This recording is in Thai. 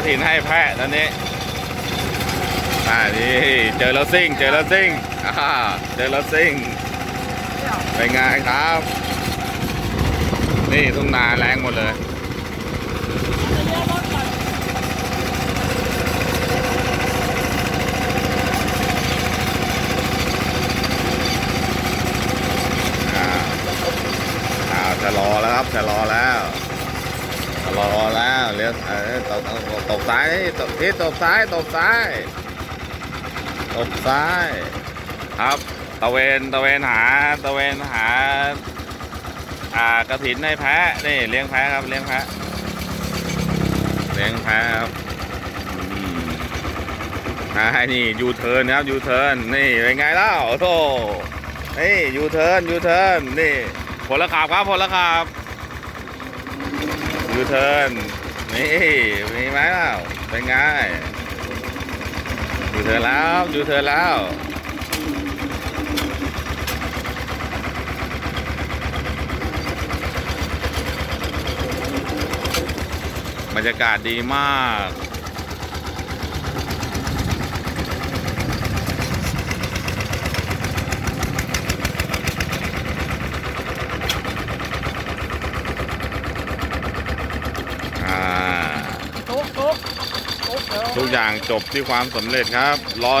ระถินให้แพะตอนนี้อ่านี่เจอแล้วซิ่ง เจอแล้วซิ่งอ่าเจอแล้วซิ่งเป็นไงครับ นี่ทุ่งนาแรงหมดเลยอ่าอ่าชะลอแล้วครับชะลอแล้ว ชะลอแล้วเลี้ยวเออตบตบซ้ายตบที่ตบซ้ายตบซ้ายตบซ้าย ครับตะเวนตะเวนหาตะเวนหา อ่ากระถินในแพะนี่เลี้ยงแพะครับเลี้ยงแพะเลี้ยงแพะครับอ่านี่ยูเทิร์นครับยูเทิร์นนี่เป็นไงเล่าโอ้โธ่นี่ยูเทิร์นยูเทิร์นนี่ผลขับครับผลขับ ยูเทิร์นนี่ มีไหมเล่าเป็นไงยูเทิร์นแล้วยูเทิร์นแล้วบรรยากาศดีมาก อ่า โต๊ะโต๊ะโต๊ะเดี๋ยว ทุกอย่างจบที่ความสำเร็จครับ รอ